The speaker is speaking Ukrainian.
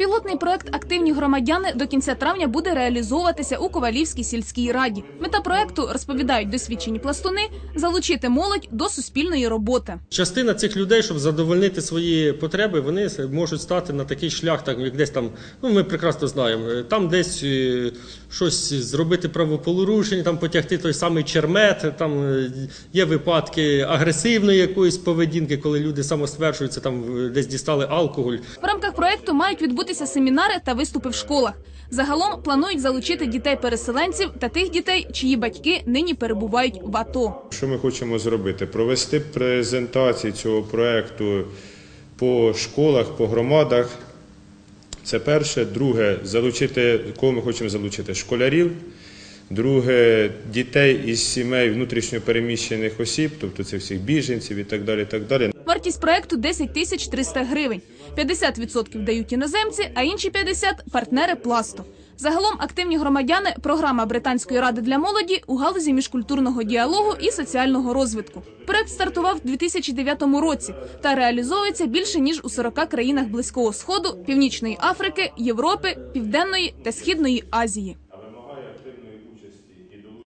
Пілотний проект Активні громадяни до кінця травня буде реалізовуватися у Ковалівській сільській раді. Мета проекту розповідають досвідчені пластуни залучити молодь до суспільної роботи. Частина цих людей, щоб задовольнити свої потреби, вони можуть стати на такий шлях, так як десь там. Ну ми прекрасно знаємо, е, там десь е, щось зробити правопорушення, там потягти той самий чермет. Там е, є випадки агресивної якоїсь поведінки, коли люди самостверджуються, там десь дістали алкоголь. В рамках проекту мають відбутися семінари та виступи в школах. Загалом планують залучити дітей-переселенців та тих дітей, чиї батьки нині перебувають в АТО. Що ми хочемо зробити? Провести презентацію цього проєкту по школах, по громадах. Це перше. Друге, залучити, кого ми хочемо залучити? Школярів. Друге, дітей із сімей внутрішньопереміщених осіб, тобто це всіх біженців і так далі. І так далі. Вартість проекту 10 тисяч 300 гривень. 50% дають іноземці, а інші 50 – партнери пласту. Загалом активні громадяни – програма Британської ради для молоді у галузі міжкультурного діалогу і соціального розвитку. Проект стартував у 2009 році та реалізовується більше ніж у 40 країнах Близького Сходу, Північної Африки, Європи, Південної та Східної Азії.